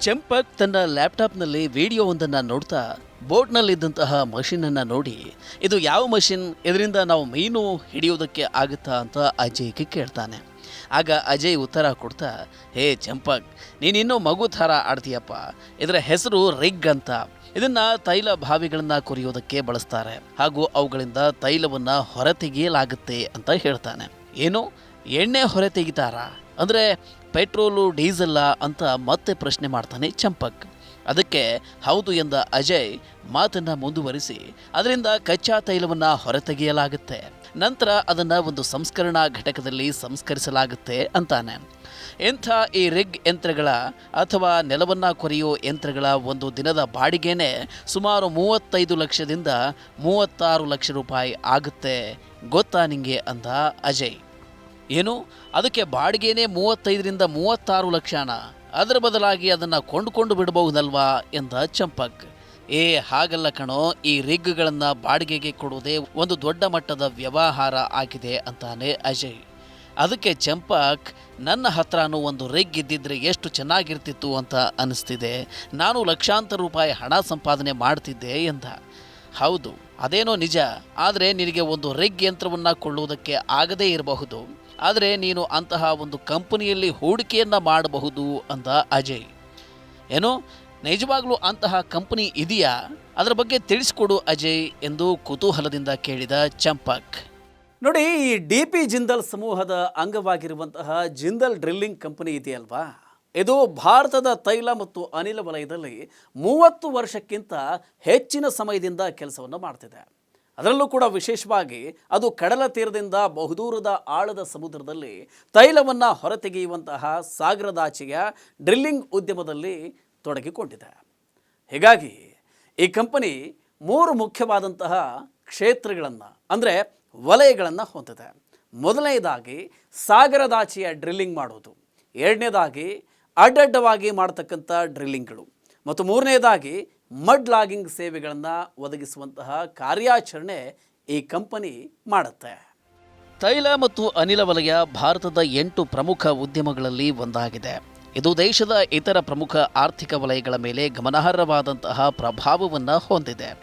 ಚೆಂಪಕ್ ತನ್ನ ಲ್ಯಾಪ್ಟಾಪ್ನಲ್ಲಿ ವಿಡಿಯೋವೊಂದನ್ನು ನೋಡ್ತಾ ಬೋಟ್ನಲ್ಲಿದ್ದಂತಹ ಮಷಿನನ್ನು ನೋಡಿ, ಇದು ಯಾವ ಮಷಿನ್, ಇದರಿಂದ ನಾವು ಮೀನು ಹಿಡಿಯೋದಕ್ಕೆ ಆಗುತ್ತಾ ಅಂತ ಅಜಯ್ಗೆ ಕೇಳ್ತಾನೆ. ಆಗ ಅಜಯ್ ಉತ್ತರ ಕೊಡ್ತಾ, ಹೇ ಚಂಪಕ್ ನೀನಿನ್ನೂ ಮಗು ಥರ ಆಡ್ತೀಯಪ್ಪ. ಇದರ ಹೆಸರು ರಿಗ್ ಅಂತ. ಇದನ್ನ ತೈಲ ಬಾವಿಗಳನ್ನು ಕೊರಿಯೋದಕ್ಕೆ ಬಳಸ್ತಾರೆ. ಹಾಗೂ ಅವುಗಳಿಂದ ತೈಲವನ್ನು ಹೊರತೆಗೆಯಲಾಗುತ್ತೆ ಅಂತ ಹೇಳ್ತಾನೆ. ಏನು? ಎಣ್ಣೆ ಹೊರ ಅಂದ್ರೆ ಅಂದರೆ ಪೆಟ್ರೋಲು, ಡೀಸೆಲ್ಲ ಅಂತ ಮತ್ತೆ ಪ್ರಶ್ನೆ ಮಾಡ್ತಾನೆ ಚಂಪಕ್. ಅದಕ್ಕೆ ಹೌದು ಎಂದ ಅಜಯ್ ಮಾತನ್ನ ಮುಂದುವರಿಸಿ, ಅದರಿಂದ ಕಚ್ಚಾ ತೈಲವನ್ನ ಹೊರತೆಗೆಯಲಾಗುತ್ತೆ. ನಂತರ ಅದನ್ನ ಒಂದು ಸಂಸ್ಕರಣಾ ಘಟಕದಲ್ಲಿ ಸಂಸ್ಕರಿಸಲಾಗುತ್ತೆ ಅಂತಾನೆ. ಎಂಥ ಈ ರಿಗ್ ಯಂತ್ರಗಳ ಅಥವಾ ನೆಲವನ್ನ ಕೊರೆಯೋ ಯಂತ್ರಗಳ ಒಂದು ದಿನದ ಬಾಡಿಗೆನೇ ಸುಮಾರು ಮೂವತ್ತೈದು ಲಕ್ಷದಿಂದ ಮೂವತ್ತಾರು ಲಕ್ಷ ರೂಪಾಯಿ ಆಗುತ್ತೆ ಗೊತ್ತಾ ನಿಂಗೆ ಅಂತ ಅಜಯ್. ಏನು? ಅದಕ್ಕೆ ಬಾಡಿಗೆನೇ ಮೂವತ್ತೈದರಿಂದ ಮೂವತ್ತಾರು ಲಕ್ಷಾನ ಅದರ ಬದಲಾಗಿ ಅದನ್ನು ಕೊಂಡುಕೊಂಡು ಬಿಡಬಹುದಲ್ವಾ ಎಂದ ಚಂಪಕ್. ಏ, ಹಾಗಲ್ಲ ಕಣೋ, ಈ ರಿಗ್ಗಳನ್ನು ಬಾಡಿಗೆಗೆ ಕೊಡುವುದೇ ಒಂದು ದೊಡ್ಡ ಮಟ್ಟದ ವ್ಯವಹಾರ ಆಗಿದೆ ಅಂತಾನೆ ಅಜಯ್. ಅದಕ್ಕೆ ಚಂಪಕ್, ನನ್ನ ಹತ್ರನೂ ಒಂದು ರಿಗ್ ಇದ್ದಿದ್ರೆ ಎಷ್ಟು ಚೆನ್ನಾಗಿರ್ತಿತ್ತು ಅಂತ ಅನಿಸ್ತಿದೆ. ನಾನು ಲಕ್ಷಾಂತರ ರೂಪಾಯಿ ಹಣ ಸಂಪಾದನೆ ಮಾಡ್ತಿದ್ದೆ ಎಂದ. ಹೌದು, ಅದೇನೋ ನಿಜ, ಆದರೆ ನಿನಗೆ ಒಂದು ರಿಗ್ ಯಂತ್ರವನ್ನು ಕೊಳ್ಳುವುದಕ್ಕೆ ಆಗದೇ ಇರಬಹುದು. ಆದರೆ ನೀನು ಅಂತಹ ಒಂದು ಕಂಪನಿಯಲ್ಲಿ ಹೂಡಿಕೆಯನ್ನು ಮಾಡಬಹುದು ಅಂದ ಅಜಯ್. ಏನು? ನಿಜವಾಗ್ಲೂ ಅಂತಹ ಕಂಪನಿ ಇದೆಯಾ? ಅದರ ಬಗ್ಗೆ ತಿಳಿಸ್ಕೊಡು ಅಜಯ್ ಎಂದು ಕುತೂಹಲದಿಂದ ಕೇಳಿದ ಚಂಪಕ್. ನೋಡಿ, ಈ ಡಿ ಪಿ ಜಿಂದಲ್ ಸಮೂಹದ ಅಂಗವಾಗಿರುವಂತಹ ಜಿಂದಲ್ ಡ್ರಿಲ್ಲಿಂಗ್ ಕಂಪನಿ ಇದೆಯಲ್ವಾ? ಇದು ಭಾರತದ ತೈಲ ಮತ್ತು ಅನಿಲ ವಲಯದಲ್ಲಿ ಮೂವತ್ತು ವರ್ಷಕ್ಕಿಂತ ಹೆಚ್ಚಿನ ಸಮಯದಿಂದ ಕೆಲಸವನ್ನು ಮಾಡ್ತಿದೆ. ಅದರಲ್ಲೂ ಕೂಡ ವಿಶೇಷವಾಗಿ ಅದು ಕಡಲ ತೀರದಿಂದ ಬಹುದೂರದ ಆಳದ ಸಮುದ್ರದಲ್ಲಿ ತೈಲವನ್ನು ಹೊರತೆಗೆಯುವಂತಹ ಸಾಗರದಾಚೆಯ ಡ್ರಿಲ್ಲಿಂಗ್ ಉದ್ಯಮದಲ್ಲಿ ತೊಡಗಿಕೊಂಡಿದೆ. ಹೀಗಾಗಿ ಈ ಕಂಪನಿ ಮೂರು ಮುಖ್ಯವಾದಂತಹ ಕ್ಷೇತ್ರಗಳನ್ನು, ಅಂದರೆ ವಲಯಗಳನ್ನು ಹೊಂದಿದೆ. ಮೊದಲನೇದಾಗಿ ಸಾಗರದಾಚೆಯ ಡ್ರಿಲ್ಲಿಂಗ್ ಮಾಡೋದು. ಎರಡನೇದಾಗಿ ಅಡ್ಡಡ್ಡವಾಗಿ ಮಾಡ್ತಕ್ಕಂಥ ಡ್ರಿಲ್ಲಿಂಗ್ಗಳು. ಮತ್ತು ಮೂರನೇದಾಗಿ ಮಡ್ ಲಾಗಿಂಗ್ ಸೇವೆಗಳನ್ನು ಒದಗಿಸುವಂತಹ ಕಾರ್ಯಾಚರಣೆ ಈ ಕಂಪನಿ ಮಾಡುತ್ತೆ. ತೈಲ ಮತ್ತು ಅನಿಲ ವಲಯ ಭಾರತದ ಎಂಟು ಪ್ರಮುಖ ಉದ್ಯಮಗಳಲ್ಲಿ ಒಂದಾಗಿದೆ. ಇದು ದೇಶದ ಇತರ ಪ್ರಮುಖ ಆರ್ಥಿಕ ವಲಯಗಳ ಮೇಲೆ ಗಮನಾರ್ಹವಾದಂತಹ ಪ್ರಭಾವವನ್ನು ಹೊಂದಿದೆ.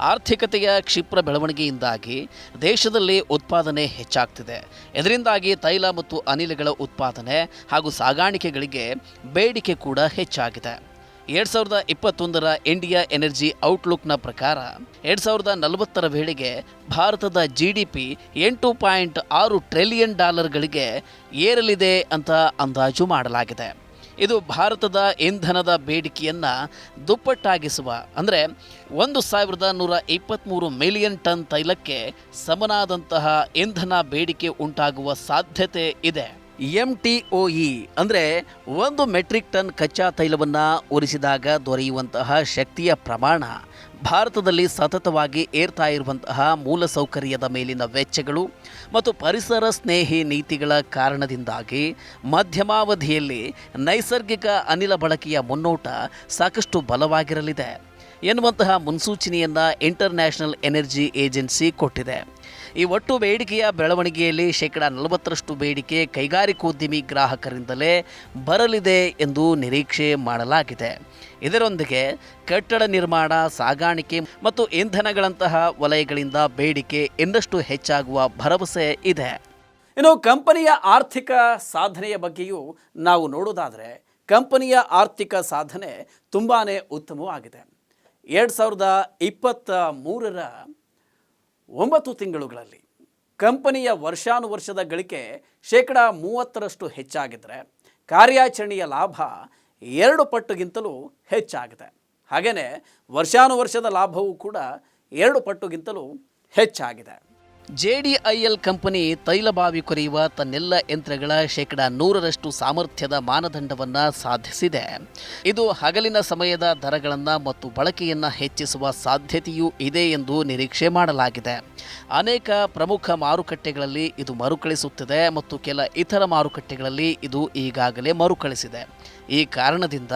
ಆರ್ಥಿಕತೆಯ ಕ್ಷಿಪ್ರ ಬೆಳವಣಿಗೆಯಿಂದಾಗಿ ದೇಶದಲ್ಲಿ ಉತ್ಪಾದನೆ ಹೆಚ್ಚಾಗ್ತಿದೆ. ಇದರಿಂದಾಗಿ ತೈಲ ಮತ್ತು ಅನಿಲಗಳ ಉತ್ಪಾದನೆ ಹಾಗೂ ಸಾಗಾಣಿಕೆಗಳಿಗೆ ಬೇಡಿಕೆ ಕೂಡ ಹೆಚ್ಚಾಗಿದೆ. ಎರಡ್ ಸಾವಿರದ ಇಪ್ಪತ್ತೊಂದರ ಇಂಡಿಯಾ ಎನರ್ಜಿ ಔಟ್ಲುಕ್ನ ಪ್ರಕಾರ ಎರಡು ಸಾವಿರದ ನಲವತ್ತರ ವೇಳೆಗೆ ಭಾರತದ ಜಿ ಡಿ ಪಿ ಎಂಟು ಪಾಯಿಂಟ್ ಆರು ಟ್ರಿಲಿಯನ್ ಡಾಲರ್ಗಳಿಗೆ ಏರಲಿದೆ ಅಂತ ಅಂದಾಜು ಮಾಡಲಾಗಿದೆ. ಇದು ಭಾರತದ ಇಂಧನದ ಬೇಡಿಕೆಯನ್ನು ದುಪ್ಪಟ್ಟಾಗಿಸುವ, ಅಂದರೆ ಒಂದು ಸಾವಿರದ ನೂರ ಇಪ್ಪತ್ತ್ಮೂರು ಮಿಲಿಯನ್ ಟನ್ ತೈಲಕ್ಕೆ ಸಮನಾದಂತಹ ಇಂಧನ ಬೇಡಿಕೆ ಉಂಟಾಗುವ ಸಾಧ್ಯತೆ ಇದೆ. ಎಂ ಟಿ ಒ ಇ ಅಂದರೆ ಒಂದು ಮೆಟ್ರಿಕ್ ಟನ್ ಕಚ್ಚಾ ತೈಲವನ್ನು ಉರಿಸಿದಾಗ ದೊರೆಯುವಂತಹ ಶಕ್ತಿಯ ಪ್ರಮಾಣ. ಭಾರತದಲ್ಲಿ ಸತತವಾಗಿ ಏರ್ತಾ ಇರುವಂತಹ ಮೂಲಸೌಕರ್ಯದ ಮೇಲಿನ ವೆಚ್ಚಗಳು ಮತ್ತು ಪರಿಸರ ಸ್ನೇಹಿ ನೀತಿಗಳ ಕಾರಣದಿಂದಾಗಿ ಮಧ್ಯಮಾವಧಿಯಲ್ಲಿ ನೈಸರ್ಗಿಕ ಅನಿಲ ಬಳಕೆಯ ಮುನ್ನೋಟ ಸಾಕಷ್ಟು ಬಲವಾಗಿರಲಿದೆ. ಎನ್ನುವಂತಹ ಮುನ್ಸೂಚನೆಯನ್ನು ಇಂಟರ್ನ್ಯಾಷನಲ್ ಎನರ್ಜಿ ಏಜೆನ್ಸಿ ಕೊಟ್ಟಿದೆ. ಈ ಒಟ್ಟು ಬೇಡಿಕೆಯ ಬೆಳವಣಿಗೆಯಲ್ಲಿ ಶೇಕಡ ನಲವತ್ತರಷ್ಟು ಬೇಡಿಕೆ ಕೈಗಾರಿಕೋದ್ಯಮಿ ಗ್ರಾಹಕರಿಂದಲೇ ಬರಲಿದೆ ಎಂದು ನಿರೀಕ್ಷೆ ಮಾಡಲಾಗಿದೆ. ಇದರೊಂದಿಗೆ ಕಟ್ಟಡ ನಿರ್ಮಾಣ, ಸಾಗಾಣಿಕೆ ಮತ್ತು ಇಂಧನಗಳಂತಹ ವಲಯಗಳಿಂದ ಬೇಡಿಕೆ ಇನ್ನಷ್ಟು ಹೆಚ್ಚಾಗುವ ಭರವಸೆ ಇದೆ. ಇನ್ನು ಕಂಪನಿಯ ಆರ್ಥಿಕ ಸಾಧನೆಯ ಬಗ್ಗೆಯೂ ನಾವು ನೋಡೋದಾದರೆ ಕಂಪನಿಯ ಆರ್ಥಿಕ ಸಾಧನೆ ತುಂಬಾ ಉತ್ತಮವಾಗಿದೆ. ಎರಡು ಸಾವಿರದ ಇಪ್ಪತ್ತ ಮೂರರ ಒಂಬತ್ತು ತಿಂಗಳುಗಳಲ್ಲಿ ಕಂಪನಿಯ ವರ್ಷಾನುವರ್ಷದ ಗಳಿಕೆ ಶೇಕಡ ಮೂವತ್ತರಷ್ಟು ಹೆಚ್ಚಾಗಿದ್ದರೆ ಕಾರ್ಯಾಚರಣೆಯ ಲಾಭ ಎರಡು ಪಟ್ಟುಗಿಂತಲೂ ಹೆಚ್ಚಾಗಿದೆ. ಹಾಗೆಯೇ ವರ್ಷಾನುವರ್ಷದ ಲಾಭವೂ ಕೂಡ ಎರಡು ಪಟ್ಟುಗಿಂತಲೂ ಹೆಚ್ಚಾಗಿದೆ. J D I L company ತೈಲಬಾವಿ ಕೊರೆಯುವ ತನ್ನೆಲ್ಲ ಯಂತ್ರಗಳ ಶೇಕಡ ನೂರರಷ್ಟು ಸಾಮರ್ಥ್ಯದ ಮಾನದಂಡವನ್ನು ಸಾಧಿಸಿದೆ. ಇದು ಹಗಲಿನ ಸಮಯದ ದರಗಳನ್ನು ಮತ್ತು ಬಳಕೆಯನ್ನು ಹೆಚ್ಚಿಸುವ ಸಾಧ್ಯತೆಯೂ ಇದೆ ಎಂದು ನಿರೀಕ್ಷೆ ಮಾಡಲಾಗಿದೆ. ಅನೇಕ ಪ್ರಮುಖ ಮಾರುಕಟ್ಟೆಗಳಲ್ಲಿ ಇದು ಮರುಕಳಿಸುತ್ತಿದೆ ಮತ್ತು ಕೆಲ ಇತರ ಮಾರುಕಟ್ಟೆಗಳಲ್ಲಿ ಇದು ಈಗಾಗಲೇ ಮರುಕಳಿಸಿದೆ. ಈ ಕಾರಣದಿಂದ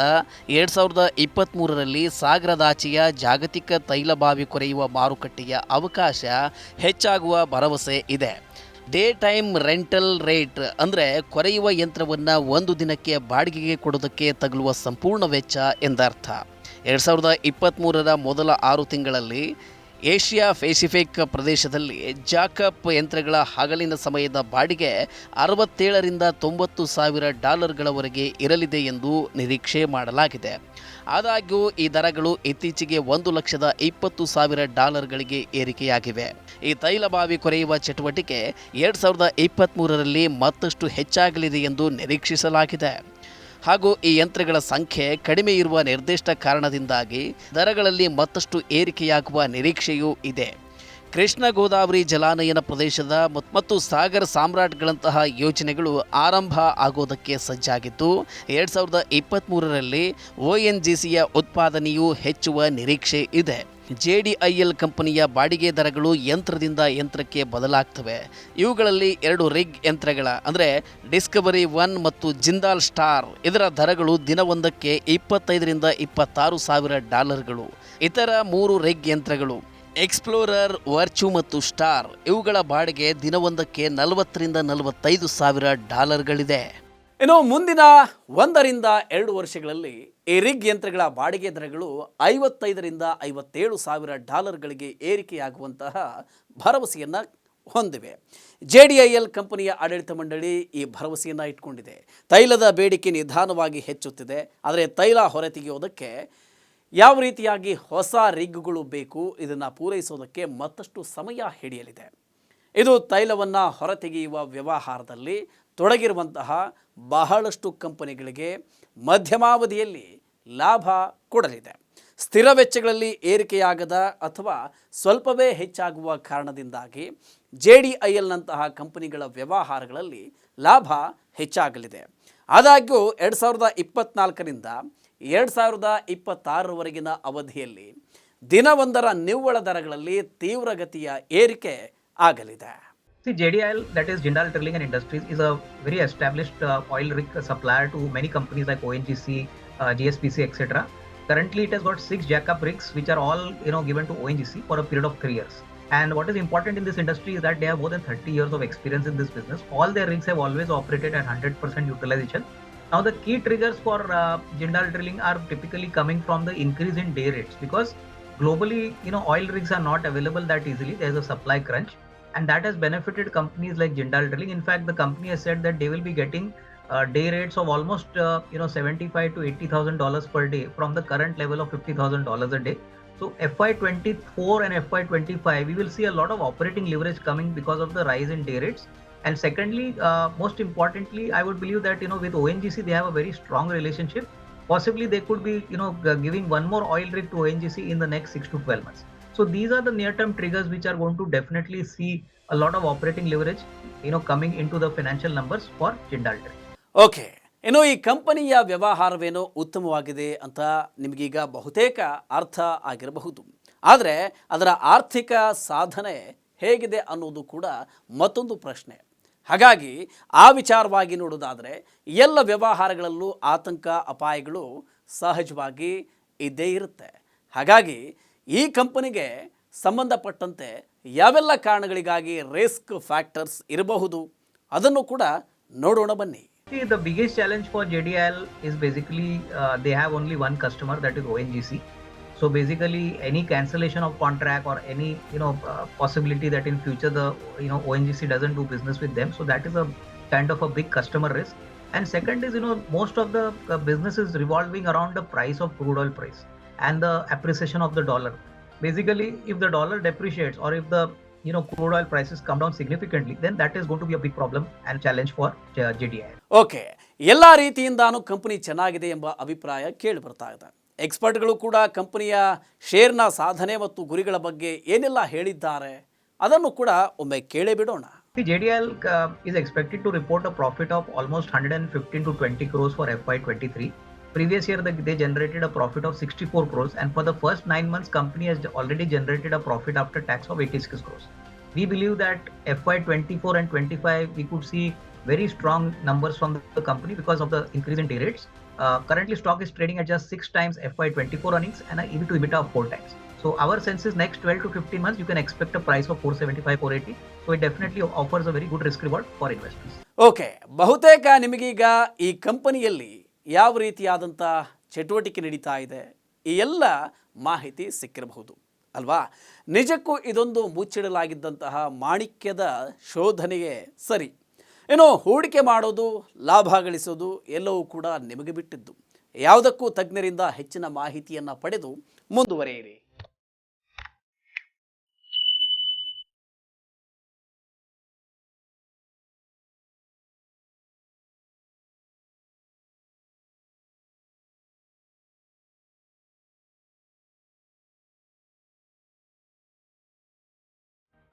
ಎರಡು ಸಾವಿರದ ಇಪ್ಪತ್ತ್ಮೂರರಲ್ಲಿ ಸಾಗರದಾಚೆಯ ಜಾಗತಿಕ ತೈಲ ಬಾವಿ ಕೊರೆಯುವ ಮಾರುಕಟ್ಟೆಯ ಅವಕಾಶ ಹೆಚ್ಚಾಗುವ ಭರವಸೆ ಇದೆ. ಡೇ ಟೈಮ್ ರೆಂಟಲ್ ರೇಟ್ ಅಂದರೆ ಕೊರೆಯುವ ಯಂತ್ರವನ್ನು ಒಂದು ದಿನಕ್ಕೆ ಬಾಡಿಗೆಗೆ ಕೊಡೋದಕ್ಕೆ ತಗುಲುವ ಸಂಪೂರ್ಣ ವೆಚ್ಚ ಎಂದರ್ಥ. ಎರಡು ಸಾವಿರದ ಇಪ್ಪತ್ತ್ಮೂರರ ಮೊದಲ ಆರು ತಿಂಗಳಲ್ಲಿ ಏಷ್ಯಾ ಪೆಸಿಫಿಕ್ ಪ್ರದೇಶದಲ್ಲಿ ಜಾಕಪ್ ಯಂತ್ರಗಳ ಹಗಲಿನ ಸಮಯದ ಬಾಡಿಗೆ ಅರವತ್ತೇಳರಿಂದ ತೊಂಬತ್ತು ಸಾವಿರ ಡಾಲರ್ಗಳವರೆಗೆ ಇರಲಿದೆ ಎಂದು ನಿರೀಕ್ಷೆ ಮಾಡಲಾಗಿದೆ. ಆದಾಗ್ಯೂ, ಈ ದರಗಳು ಇತ್ತೀಚೆಗೆ ಒಂದು ಲಕ್ಷದ ಇಪ್ಪತ್ತು ಸಾವಿರ ಡಾಲರ್ಗಳಿಗೆ ಏರಿಕೆಯಾಗಿವೆ. ಈ ತೈಲ ಬಾವಿ ಕೊರೆಯುವ ಚಟುವಟಿಕೆ ಎರಡು ಸಾವಿರದ ಇಪ್ಪತ್ತ್ಮೂರರಲ್ಲಿ ಮತ್ತಷ್ಟು ಹೆಚ್ಚಾಗಲಿದೆ ಎಂದು ನಿರೀಕ್ಷಿಸಲಾಗಿದೆ. ಹಾಗೂ ಈ ಯಂತ್ರಗಳ ಸಂಖ್ಯೆ ಕಡಿಮೆ ಇರುವ ನಿರ್ದಿಷ್ಟ ಕಾರಣದಿಂದಾಗಿ ದರಗಳಲ್ಲಿ ಮತ್ತಷ್ಟು ಏರಿಕೆಯಾಗುವ ನಿರೀಕ್ಷೆಯೂ ಇದೆ. ಕೃಷ್ಣ ಗೋದಾವರಿ ಜಲಾನಯನ ಪ್ರದೇಶದ ಮತ್- ಮತ್ತು ಸಾಗರ ಸಾಮ್ರಾಟ್ಗಳಂತಹ ಯೋಜನೆಗಳು ಆರಂಭ ಆಗೋದಕ್ಕೆ ಸಜ್ಜಾಗಿದ್ದು, ಎರಡು ಸಾವಿರದ ಇಪ್ಪತ್ತ್ಮೂರರಲ್ಲಿ ಒ ಎನ್ ಜಿ ಸಿಯ ಉತ್ಪಾದನೆಯೂ ಹೆಚ್ಚುವ ನಿರೀಕ್ಷೆ ಇದೆ. ಜೆ ಡಿ ಐ ಎಲ್ ಕಂಪನಿಯ ಬಾಡಿಗೆ ದರಗಳು ಯಂತ್ರದಿಂದ ಯಂತ್ರಕ್ಕೆ ಬದಲಾಗ್ತವೆ. ಇವುಗಳಲ್ಲಿ ಎರಡು ರಿಗ್ ಯಂತ್ರಗಳ, ಅಂದರೆ ಡಿಸ್ಕವರಿ ಒನ್ ಮತ್ತು ಜಿಂದಾಲ್ ಸ್ಟಾರ್. ಇದರ ದರಗಳು ದಿನವೊಂದಕ್ಕೆ ಇಪ್ಪತ್ತೈದರಿಂದ ಇಪ್ಪತ್ತಾರು ಸಾವಿರ ಡಾಲರ್ಗಳು. ಇತರ ಮೂರು ರಿಗ್ ಯಂತ್ರಗಳು, ಎಕ್ಸ್ಪ್ಲೋರರ್, ವರ್ಚು ಮತ್ತು ಸ್ಟಾರ್. ಇವುಗಳ ಬಾಡಿಗೆ ದಿನವೊಂದಕ್ಕೆ ನಲವತ್ತರಿಂದ ನಲವತ್ತೈದು ಸಾವಿರ ಡಾಲರ್ಗಳಿದೆ. ಇನ್ನು ಮುಂದಿನ ಒಂದರಿಂದ ಎರಡು ವರ್ಷಗಳಲ್ಲಿ ಈ ರಿಗ್ ಯಂತ್ರಗಳ ಬಾಡಿಗೆ ದರಗಳು ಐವತ್ತೈದರಿಂದ ಐವತ್ತೇಳು ಸಾವಿರ ಡಾಲರ್ಗಳಿಗೆ ಏರಿಕೆಯಾಗುವಂತಹ ಭರವಸೆಯನ್ನು ಹೊಂದಿವೆ. ಜೆ ಡಿ ಐ ಎಲ್ ಕಂಪನಿಯ ಆಡಳಿತ ಮಂಡಳಿ ಈ ಭರವಸೆಯನ್ನು ಇಟ್ಕೊಂಡಿದೆ. ತೈಲದ ಬೇಡಿಕೆ ನಿಧಾನವಾಗಿ ಹೆಚ್ಚುತ್ತಿದೆ. ಆದರೆ ತೈಲ ಹೊರತೆಗೆಯೋದಕ್ಕೆ ಯಾವ ರೀತಿಯಾಗಿ ಹೊಸ ರಿಗ್ಗಳು ಬೇಕು ಇದನ್ನು ಪೂರೈಸೋದಕ್ಕೆ ಮತ್ತಷ್ಟು ಸಮಯ ಹಿಡಿಯಲಿದೆ. ಇದು ತೈಲವನ್ನು ಹೊರತೆಗೆಯುವ ವ್ಯವಹಾರದಲ್ಲಿ ತೊಡಗಿರುವಂತಹ ಬಹಳಷ್ಟು ಕಂಪನಿಗಳಿಗೆ ಮಧ್ಯಮಾವಧಿಯಲ್ಲಿ ಲಾಭ ಕೊಡಲಿದೆ. ಸ್ಥಿರ ವೆಚ್ಚಗಳಲ್ಲಿ ಏರಿಕೆಯಾಗದ ಅಥವಾ ಸ್ವಲ್ಪವೇ ಹೆಚ್ಚಾಗುವ ಕಾರಣದಿಂದಾಗಿ ಜೆ ಡಿ ಐ ಎಲ್ನಂತಹ ಕಂಪನಿಗಳ ವ್ಯವಹಾರಗಳಲ್ಲಿ ಲಾಭ ಹೆಚ್ಚಾಗಲಿದೆ. ಆದಾಗ್ಯೂ ಎರಡು ಸಾವಿರದ ಇಪ್ಪತ್ನಾಲ್ಕರಿಂದ ಎರಡು ಸಾವಿರದ ಇಪ್ಪತ್ತಾರರವರೆಗಿನ ಅವಧಿಯಲ್ಲಿ ದಿನವೊಂದರ ನಿವ್ವಳ ದರಗಳಲ್ಲಿ ತೀವ್ರಗತಿಯ ಏರಿಕೆ ಆಗಲಿದೆ. See, JDIL, that is Jindal Drilling and Industries, is a very established uh, oil rig supplier to many companies like ONGC, uh, GSPC, etc. Currently, it has got six jackup rigs, which are all you know given to ONGC for a period of three years. And what is important in this industry is that they have more than 30 years of experience in this business. All their rigs have always operated at 100% utilization. Now, the key triggers for uh, Jindal Drilling are typically coming from the increase in day rates because globally, you know, oil rigs are not available that easily. There's a supply crunch and that has benefited companies like Jindal Drilling. In fact, the company has said that they will be getting uh, day rates of almost uh, you know 75 to 80 thousand dollars per day from the current level of 50 thousand dollars a day. So FY24 and FY25, we will see a lot of operating leverage coming because of the rise in day rates. And secondly, uh, most importantly, I would believe that you know with ONGC they have a very strong relationship. Possibly they could be you know giving one more oil rig to ONGC in the next six to 12 months. So these are the near-term triggers which are going to definitely see a lot of operating leverage, you know, coming into the financial numbers for Jindal Okay. ಏನೋ ಈ ಕಂಪನಿಯ ವ್ಯವಹಾರವೇನೋ ಉತ್ತಮವಾಗಿದೆ ಅಂತ ನಿಮಗೀಗ ಬಹುತೇಕ ಅರ್ಥ ಆಗಿರಬಹುದು ಆದರೆ ಅದರ ಆರ್ಥಿಕ ಸಾಧನೆ ಹೇಗಿದೆ ಅನ್ನೋದು ಕೂಡ ಮತ್ತೊಂದು ಪ್ರಶ್ನೆ ಹಾಗಾಗಿ ಆ ವಿಚಾರವಾಗಿ ನೋಡೋದಾದರೆ ಎಲ್ಲ ವ್ಯವಹಾರಗಳಲ್ಲೂ ಆತಂಕ ಅಪಾಯಗಳು ಸಹಜವಾಗಿ ಇದ್ದೇ ಇರುತ್ತೆ ಹಾಗಾಗಿ ಈ ಕಂಪನಿಗೆ ಸಂಬಂಧಪಟ್ಟಂತೆ ಯಾವೆಲ್ಲ ಕಾರಣಗಳಿಗಾಗಿ ರಿಸ್ಕ್ ಫ್ಯಾಕ್ಟರ್ಸ್ ಇರಬಹುದು ಅದನ್ನು ಕೂಡ ನೋಡೋಣ ಬನ್ನಿ See, the biggest challenge for JDL is basically uh, they have only one customer that is ONGC. So basically, any cancellation of contract or any you know uh, possibility that in future the you know ONGC doesn't do business with them, so that is a kind of a big customer risk. And second is you know most of the uh, business is revolving around the price of crude oil price and the appreciation of the dollar. Basically, if the dollar depreciates or if the you know crude oil prices come down significantly, then that is going to be a big problem and challenge for JDI. Okay, ಎಲ್ಲ ರೀತಿಯಿಂದಾನು company ಚೆನ್ನಾಗಿದೆ ಎಂಬ ಅಭಿಪ್ರಾಯ ಕೇಳಿ ಬರ್ತಾ ಇದೆ ಎಕ್ಸ್ಪರ್ಟ್ಗಳು ಕೂಡ ಕಂಪನಿಯ ಶೇರ್ನ ಸಾಧನೆ ಮತ್ತು ಗುರಿಗಳ ಬಗ್ಗೆ ಏನೆಲ್ಲ ಹೇಳಿದ್ದಾರೆ ಅದನ್ನು ಕೂಡ ಒಮ್ಮೆ ಕೇಳೇ ಬಿಡೋಣ JDL uh, is expected to report a profit of almost 115 to 20 crores for FY23. Previous year, the- they generated a profit of 64 crores, and for the first nine months, company has already generated a profit after tax of 86 crores. We believe that FY24 and 25, we could see very strong numbers from the company because of the increase in day rates. Uh, currently, stock is trading at just six times FY24 earnings and an EV to EBITDA of four times. So our sense is next 12 to 15 months, you can expect a price of 475, 480. So it definitely offers a very good risk reward for investors. Okay ಬಹುತೇಕ ನಿಮಗೀಗ ಈ ಕಂಪನಿಯಲ್ಲಿ ಯಾವ ರೀತಿಯಾದಂಥ ಚಟುವಟಿಕೆ ನಡೀತಾ ಇದೆ, ಈ ಎಲ್ಲ ಮಾಹಿತಿ ಸಿಕ್ಕಿರಬಹುದು, ಅಲ್ವಾ? ನಿಜಕ್ಕೂ ಇದೊಂದು ಮುಚ್ಚಿಡಲಾಗಿದ್ದಂತಹ ಮಾಣಿಕ್ಯದ ಶೋಧನೆಗೆ ಸರಿ. ಏನೋ ಹೂಡಿಕೆ ಮಾಡೋದು, ಲಾಭ ಗಳಿಸೋದು ಎಲ್ಲವೂ ಕೂಡ ನಿಮಗೆ ಬಿಟ್ಟಿದ್ದು. ಯಾವುದಕ್ಕೂ ತಜ್ಞರಿಂದ ಹೆಚ್ಚಿನ ಮಾಹಿತಿಯನ್ನು ಪಡೆದು ಮುಂದುವರಿಯಿರಿ.